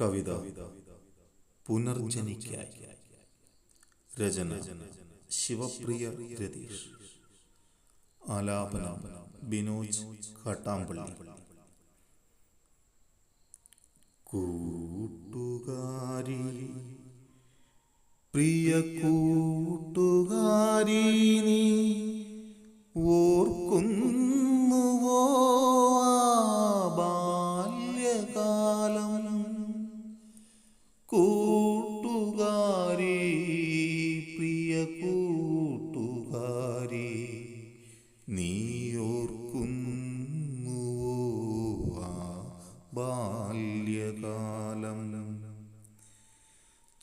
കവിത പുനർജനിക്കായി. രചന ശിവപ്രിയ രതീഷ്. ആലാപനം ബിനോജ് കാട്ടാമ്പള്ളി. കൂട്ടുകാരി പ്രിയ കൂട്ടുകാരി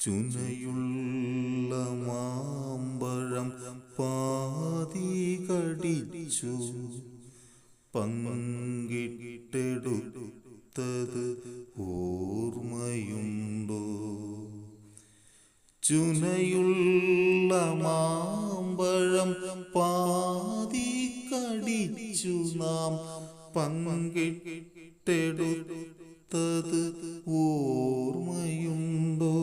ചുനയുള്ള മാമ്പഴം പാതി കടിച്ചു. പങ്കിട്ടെടുത്തത് ഓർമ്മയുണ്ടോ? ചുനയുള്ള മാമ്പഴം പാതി കടിച്ചു നാം പങ്കിട്ടെടുത്തത് ഓർമ്മയുണ്ടോ?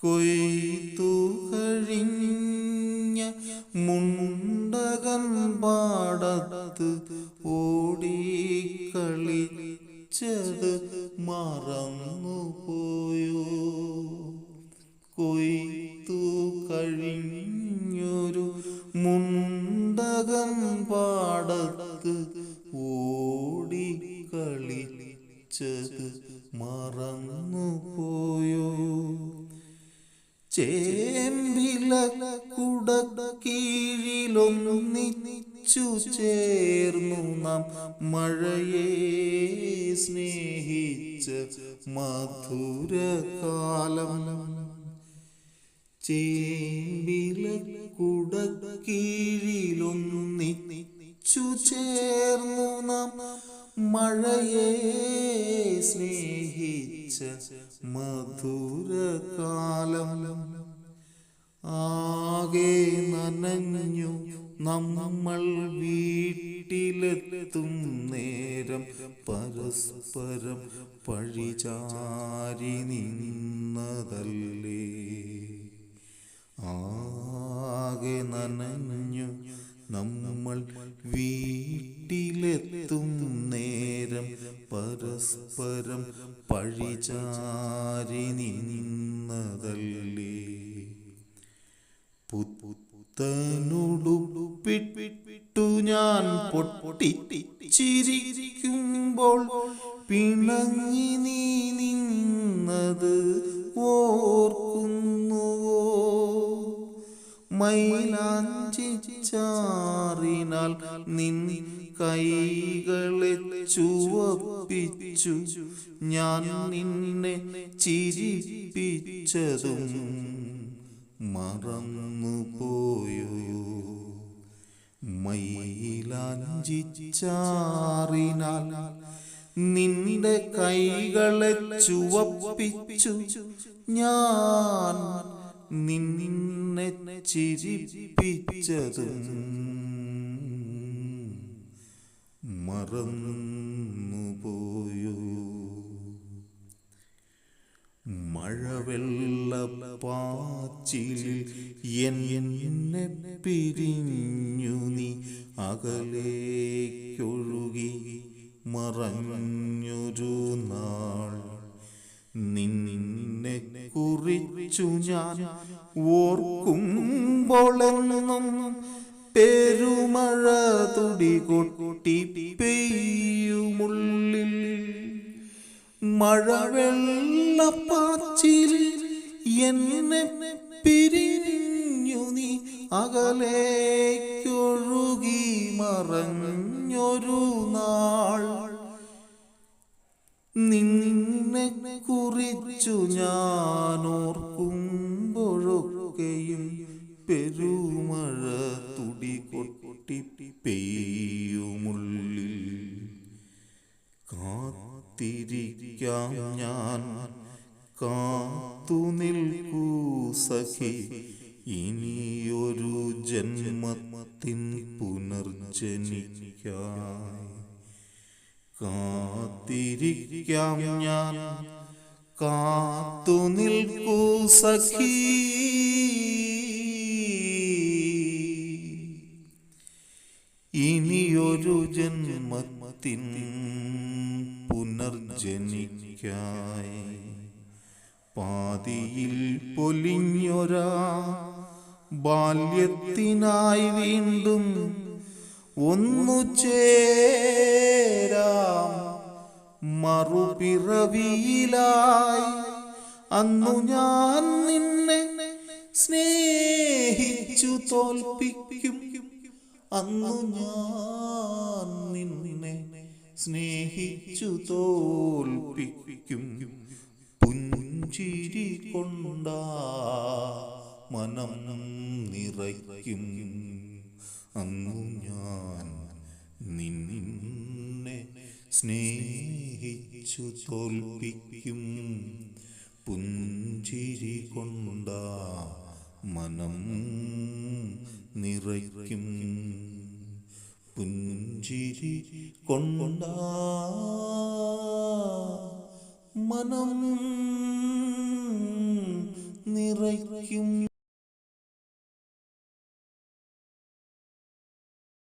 കൊയ്ത്തു കഴിഞ്ഞ മുണ്ടകൻ പാടത്ത് ഓടിക്കളിച്ചത് മറന്നുപോയോ? കൊയ്ത്തു കഴിഞ്ഞൊരു ചേമ്പില കുടക്കീഴിലൊന്നിച്ചു ചേർന്നു നാം മഴയെ സ്നേഹിച്ച മധുരകാലം. ചേമ്പില കുടക്കീഴിലൊന്നിച്ചു ചേർന്നു നാം മഴയെ സ്നേഹിച്ച മധുരകാലം. ആകെ നനഞ്ഞു നമ്മൾ വീട്ടിലെത്തും നേരം പരസ്പരം പഴിചാരി നിന്നതല്ലേ? ആകെ നനഞ്ഞു നമ്മൾ വീട്ടിലെത്തും നേരം പരസ്പരം പഴിചാരി പിണങ്ങി നീ നിന്നത് ഓർക്കുന്നുവോ? മൈലാഞ്ചി ചാറിനാൽ നിൻ കൈകളെ ചുവപ്പിച്ചു. ഞാൻ നിന്നെ ചിരിപ്പിച്ചതും മറന്നുപോയോ മൈലാഞ്ചി ചാറിനാൽ നിന്റെ കൈകളെ ചുവപ്പിച്ചു. ഞാൻ നിന്നെ ചിരിപ്പിച്ചതും മറന്നുപോയോ. മഴവെള്ളപ്പാച്ചിലിൽ എന്നെ പിരിഞ്ഞു നീ അകലേക്കൊഴുകി. മറഞ്ഞൊരു നാൾ. നിന്നെ കുറിച്ചു ഞാൻ ഓർക്കുമ്പോളെന്നും പെരുമഴ തുടി കൊട്ടി പെയ്യുമുള്ളിൽ. മഴവെള്ളപ്പാച്ചിൽ എന്നെ പിരിഞ്ഞു നീ അകലേക്കൊഴുകി മറഞ്ഞൊരു നാൾ. കുറിച്ചു ഞാൻ ഓർക്കുമ്പോഴൊക്കെയും പെരുമഴ തുടി കൊട്ടി പെയ്യുമുള്ളിൽ. കാത്തിരിക്കാം ഞാൻ. കാത്തു നിൽക്കൂ സഖി. ഇനിയൊരു ജന്മത്തിൻ പുനർജനിക്കായി. കാത്തിരിക്കാം ഞാൻ. കാത്തു നിൽക്കൂ സഖി. ഇനിയൊരു ജന്മത്തിൻ പുനർജനിക്കായി. പാതിയിൽ പൊലിഞ്ഞൊരാ ബാല്യത്തിനായി വീണ്ടും ഒന്നു ചേരാം. മറുപിറവിയിലായി അന്നു ഞാൻ നിന്നെ സ്നേഹിച്ചു തോൽപ്പിക്കും. അന്നു ഞാൻ നിന്നെ സ്നേഹിച്ചു തോൽപ്പിക്കും. പുഞ്ചിരി കൊണ്ടാ മനം നിറയ്ക്കും. അന്നു ഞാൻ നിന്നെ സ്നേഹിച്ചു തോൽപ്പിക്കും. പുഞ്ചിരി കൊണ്ട മനം നിറയ്ക്കും. പുഞ്ചിരി കൊണ്ട മനം നിറയ്ക്കും.